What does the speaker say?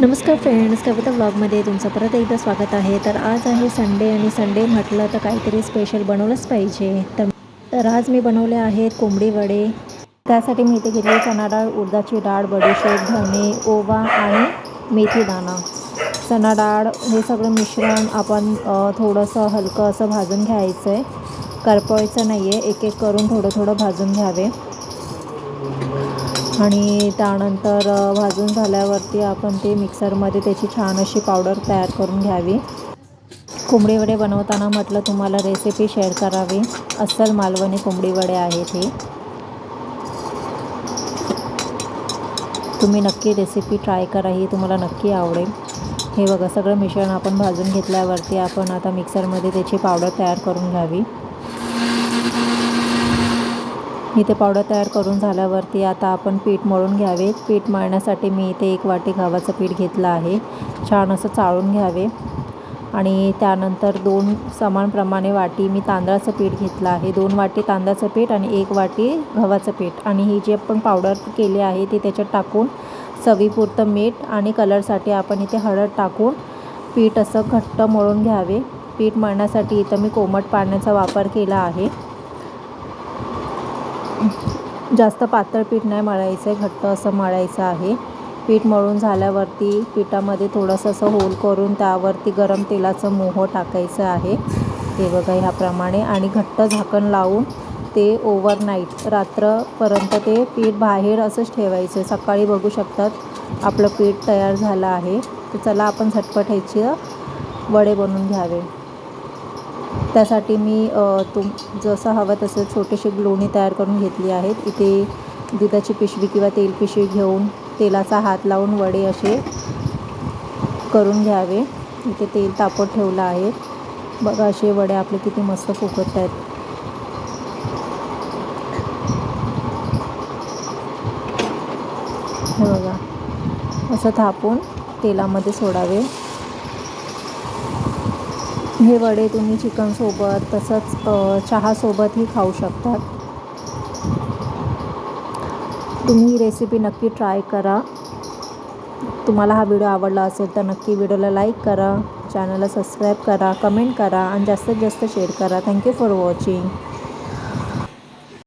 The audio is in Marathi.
नमस्कार फ्रेंड्स कविता ब्लॉगमध्ये तुमचं परत एकदा स्वागत आहे. तर आज आहे संडे आणि संडे म्हटलं तर काहीतरी स्पेशल बनवलंच पाहिजे. तर तर आज मी बनवले आहेत कोंबडी वडे. त्यासाठी मी इथे घेतली चणा डाळ उडदाची डाळ बडीशेप धने ओवा आणि मेथी दाणा. चणा डाळ हे सगळं मिश्रण आपण थोडंसं हलकं असं भाजून घ्यायचं आहे करपवायचं नाही आहे एक एक करून थोडं थोडं भाजून घ्यावे. आणि त्यानंतर भाजून झाल्यावरती आपण ते मिक्सरमध्ये त्याची छान अशी पावडर तयार करून घ्यावी. कोंबडी वडे बनवताना म्हटलं तुम्हाला रेसिपी शेअर करावी. अस्सल मालवणी कोंबडी वडे आहेत हे. तुम्ही नक्की रेसिपी ट्राय करा ही तुम्हाला नक्की आवडेल. हे बघा सगळं मिश्रण आपण भाजून घेतल्यावरती आपण आता मिक्सरमध्ये त्याची पावडर तयार करून घ्यावी. इथे पावडर तयार करून झाल्यावरती आता आपण पीठ मळून घ्यावे. पीठ मळण्यासाठी मी इथे एक वाटी गव्हाचं पीठ घेतलं आहे. छान असं चाळून घ्यावे. आणि त्यानंतर दोन समान प्रमाणे वाटी मी तांदळाचं पीठ घेतलं आहे. दोन वाटी तांदळाचं पीठ आणि एक वाटी गव्हाचं पीठ. आणि ही जी आपण पावडर केली आहे ती त्याच्यात टाकून चवीपुरतं मीठ आणि कलरसाठी आपण इथे हळद टाकून पीठ असं घट्ट मळून घ्यावे. पीठ मळण्यासाठी इथं मी कोमट पाण्याचा वापर केला आहे. जास्त पातळ पीठ नाही मळायचं आहे घट्ट असं मळायचं आहे. पीठ मळून झाल्यावरती पिठामध्ये थोडंसं असं होल करून त्यावरती गरम तेलाचं मोह टाकायचं आहे. ते बघा ह्याप्रमाणे. आणि घट्ट झाकण लावून ते ओव्हरनाईट रात्रपर्यंत ते पीठ बाहेर असंच ठेवायचं. सकाळी बघू शकतात आपलं पीठ तयार झालं आहे. तर चला आपण झटपट ह्याची वडे बनवून घ्यावे. त्यासाठी मी तुम जसं हवं तसं छोटेसे लोणी तयार करून घेतली आहेत. इथे दुधाची पिशवी किंवा तेल पिशवी घेऊन तेलाचा हात लावून वडे असे करून घ्यावे. इथे तेल तापत ठेवलं आहे. बघा असे वडे आपले किती मस्त फुकत आहेत. हे बघा. असं थापून तेलामध्ये सोडावे. हे वडे तुम्ही चिकनसोबत तसंच चहासोबतही खाऊ शकतात. तुम्ही ही रेसिपी नक्की ट्राय करा. तुम्हाला हा व्हिडिओ आवडला असेल तर नक्की व्हिडिओला लाईक करा. चॅनलला सबस्क्राईब करा कमेंट करा आणि जास्तीत जास्त शेअर करा. Thank you for watching